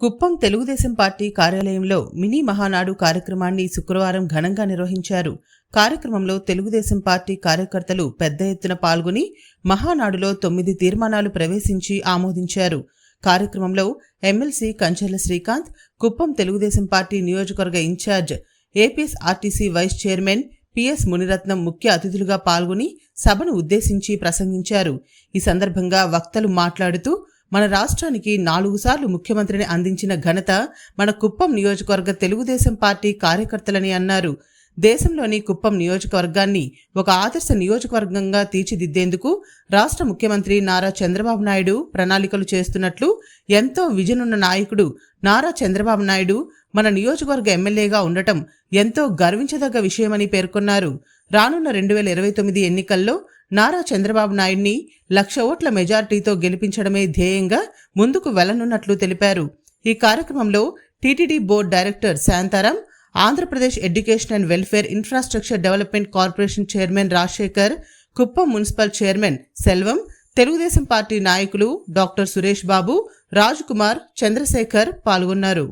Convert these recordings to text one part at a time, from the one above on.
Kuppam Telugu Desam party కార్యాలయంలో mini Mahanadu కార్యక్రమాన్ని శుక్రవారం ఘనంగా నిర్వహించారు. కార్యక్రమంలో తెలుగుదేశం పార్టీ కార్యకర్తలు పెద్ద ఎత్తున పాల్గొని మహానాడులో తొమ్మిది తీర్మానాలు ప్రవేశించి ఆమోదించారు. కార్యక్రమంలో ఎమ్మెల్సీ కంచెల శ్రీకాంత్ కుప్పం తెలుగుదేశం పార్టీ నియోజకవర్గ in charge APS RTC vice chairman PS Muniratnam ముఖ్య అతిథులుగా పాల్గొని సభను ఉద్దేశించి ప్రసంగించారు. ఈ సందర్భంగా వక్తలు మాట్లాడుతూ మన రాష్ట్రానికి నాలుగు సార్లు ముఖ్యమంత్రిని అందించిన ఘనత మన కుప్పం నియోజకవర్గ తెలుగుదేశం పార్టీ కార్యకర్తలని అన్నారు. దేశంలోని కుప్పం నియోజకవర్గాన్ని ఒక ఆదర్శ నియోజకవర్గంగా తీర్చిదిద్దేందుకు రాష్ట్ర ముఖ్యమంత్రి నారా చంద్రబాబు నాయుడు ప్రణాళికలు చేస్తున్నట్లు ఎంతో విజనున్న నాయకుడు నారా చంద్రబాబు నాయుడు మన నియోజకవర్గ ఎమ్మెల్యేగా ఉండటం ఎంతో గర్వించదగ్గ విషయమని పేర్కొన్నారు. రానున్న రెండు వేల ఇరవై తొమ్మిది ఎన్నికల్లో నారా చంద్రబాబు నాయుడిని లక్ష ఓట్ల మెజార్టీతో గెలిపించడమే ధ్యేయంగా ముందుకు వెళ్ళనున్నట్లు తెలిపారు. ఈ కార్యక్రమంలో TTD board director Shantaram Andhra Pradesh education and welfare infrastructure development corporation chairman Rajasekhar Kuppam municipal chairman Selvam Telugu Desam party నాయకులు డాక్టర్ సురేష్ బాబు రాజ్ కుమార్ చంద్రశేఖర్ పాల్గొన్నారు.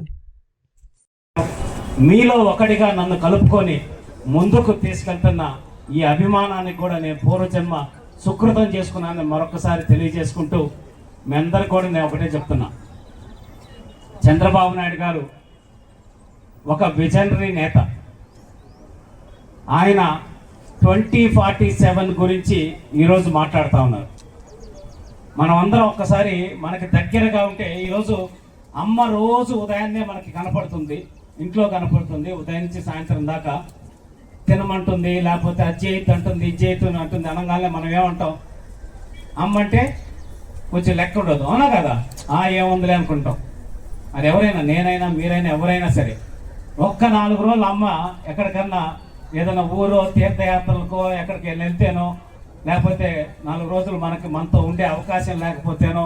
మీలో ఒకటిగా నన్ను కలుపుకొని ముందుకు తీసుకెళ్తున్న ఈ అభిమానానికి కూడా నేను పూర్వజన్మ సుకృతం చేసుకున్నానని మరొకసారి తెలియజేసుకుంటూ మీ అందరు కూడా నేను ఒకటే చెప్తున్నా. చంద్రబాబు నాయుడు గారు ఒక విజనరీ నేత. ఆయన ట్వంటీ ఫార్టీ సెవెన్ గురించి ఈరోజు మాట్లాడుతూ ఉన్నారు. మనం అందరం ఒక్కసారి మనకి దగ్గరగా ఉంటే ఈరోజు అమ్మ రోజు ఉదయాన్నే మనకి కనపడుతుంది ఇంట్లో కనపడుతుంది ఉదయం నుంచి సాయంత్రం దాకా తినమంటుంది లేకపోతే అది చేయొద్దు అంటుంది ఇది చేయొద్దు అంటుంది అనగానే మనం ఏమంటాం? అమ్మంటే కొంచెం లెక్క ఉండదు అవునా కదా? ఆ ఏముందిలే అనుకుంటాం. అది ఎవరైనా నేనైనా మీరైనా ఎవరైనా సరే. ఒక్క నాలుగు రోజులు అమ్మ ఎక్కడికన్నా ఏదైనా ఊరో తీర్థయాత్రలకో ఎక్కడికి వెళ్ళి వెళ్తేనో లేకపోతే నాలుగు రోజులు మనకి మనతో ఉండే అవకాశం లేకపోతేనో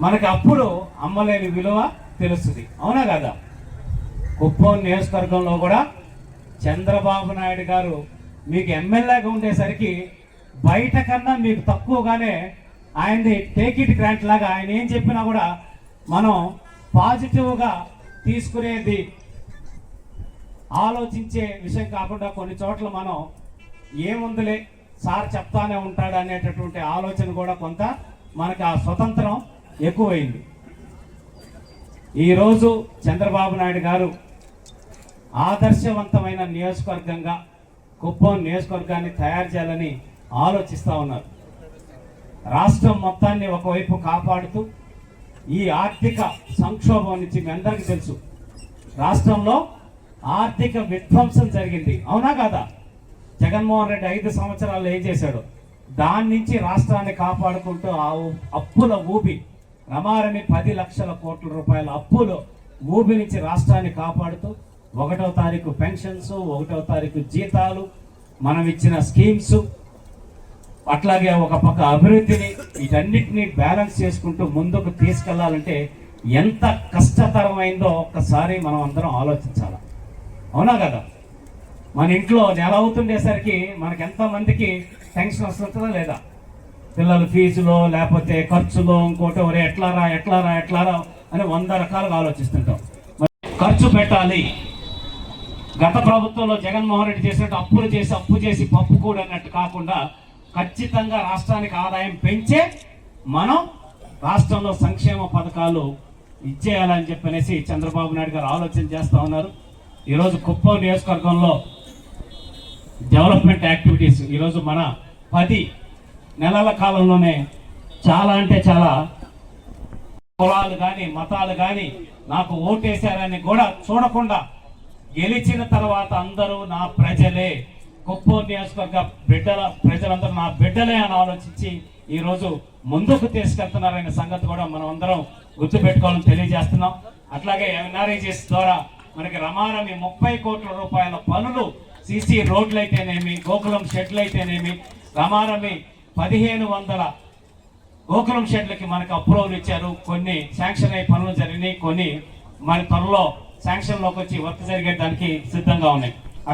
మనకి అప్పుడు అమ్మలేని విలువ తెలుస్తుంది. అవునా కదా? కుప్పం నియోజకవర్గంలో కూడా చంద్రబాబు నాయుడు గారు మీకు ఎమ్మెల్యేగా ఉండేసరికి బయట కన్నా మీకు తక్కువగానే ఆయనది టేక్ ఇట్ గ్రాంట్ లాగా ఆయన ఏం చెప్పినా కూడా మనం పాజిటివ్గా తీసుకునేది ఆలోచించే విషయం కాకుండా కొన్ని చోట్ల మనం ఏముందిలే సార్ చెప్తానే ఉంటాడు అనేటటువంటి ఆలోచన కూడా కొంత మనకి ఆ స్వతంత్రం ఎక్కువైంది. ఈరోజు చంద్రబాబు నాయుడు గారు ఆదర్శవంతమైన నియోజకవర్గంగా కుప్పం నియోజకవర్గాన్ని తయారు చేయాలని ఆలోచిస్తూ ఉన్నారు. రాష్ట్రం మొత్తాన్ని ఒకవైపు కాపాడుతూ ఈ ఆర్థిక సంక్షోభం నుంచి మీ అందరికీ తెలుసు. రాష్ట్రంలో ఆర్థిక విధ్వంసం జరిగింది. అవునా కాదా? జగన్మోహన్ రెడ్డి ఐదు సంవత్సరాలు ఏం చేశాడు? దాని నుంచి రాష్ట్రాన్ని కాపాడుకుంటూ ఆ అప్పుల ఊబి రమారమి పది లక్షల కోట్ల రూపాయల అప్పులు ఊబి నుంచి రాష్ట్రాన్ని కాపాడుతూ ఒకటో తారీఖు పెన్షన్స్ ఒకటో తారీఖు జీతాలు మనం ఇచ్చిన స్కీమ్స్ అట్లాగే ఒక పక్క అభివృద్ధిని వీటన్నిటిని బ్యాలెన్స్ చేసుకుంటూ ముందుకు తీసుకెళ్ళాలంటే ఎంత కష్టతరమైందో ఒక్కసారి మనం అందరం ఆలోచించాలి? అవునా కదా? మన ఇంట్లో నెల అవుతుండేసరికి మనకి ఎంతమందికి టెన్షన్ వస్తుంటుందా లేదా? పిల్లల ఫీజులో లేకపోతే ఖర్చులో ఇంకోటి ఒరే ఎట్లారా ఎట్లారా ఎట్లారా అని వంద రకాలుగా ఆలోచిస్తుంటాం. మరి ఖర్చు పెట్టాలి. గత ప్రభుత్వంలో జగన్మోహన్ రెడ్డి చేసినట్టు అప్పులు చేసి అప్పు చేసి పప్పు కూడా అన్నట్టు కాకుండా ఖచ్చితంగా రాష్ట్రానికి ఆదాయం పెంచే మనం రాష్ట్రంలో సంక్షేమ పథకాలు ఇచ్చేయాలని చెప్పనేసి చంద్రబాబు నాయుడు గారు ఆలోచన చేస్తూ ఉన్నారు. ఈరోజు కుప్పం నియోజకవర్గంలో డెవలప్మెంట్ యాక్టివిటీస్ ఈరోజు మన పది నెలల కాలంలోనే చాలా అంటే చాలా కులాలు కానీ మతాలు కానీ నాకు ఓటేశారని కూడా చూడకుండా గెలిచిన తర్వాత అందరూ నా ప్రజలే కుప్పం నియోజకవర్గ బిడ్డల ప్రజలందరూ నా బిడ్డలే అని ఆలోచించి ఈరోజు ముందుకు తీసుకెళ్తున్నారనే సంగతి కూడా మనం అందరం గుర్తుపెట్టుకోవాలని తెలియజేస్తున్నాం. అట్లాగే ఎన్ఆర్ఐజీస్ ద్వారా మనకి రమారమి ముప్పై కోట్ల రూపాయల పనులు సిసి రోడ్లు అయితేనేమి గోకులం షెడ్లు అయితేనేమి రమారమి పదిహేను వందల గోకులం షెడ్లకి మనకు అప్రూవల్ ఇచ్చారు. కొన్ని శాంక్షన్ అయ్యే పనులు జరిగినాయి కొన్ని మన త్వరలో శాంక్షన్లోకి వచ్చి వర్క్ జరిగేదానికి సిద్ధంగా ఉన్నాయి.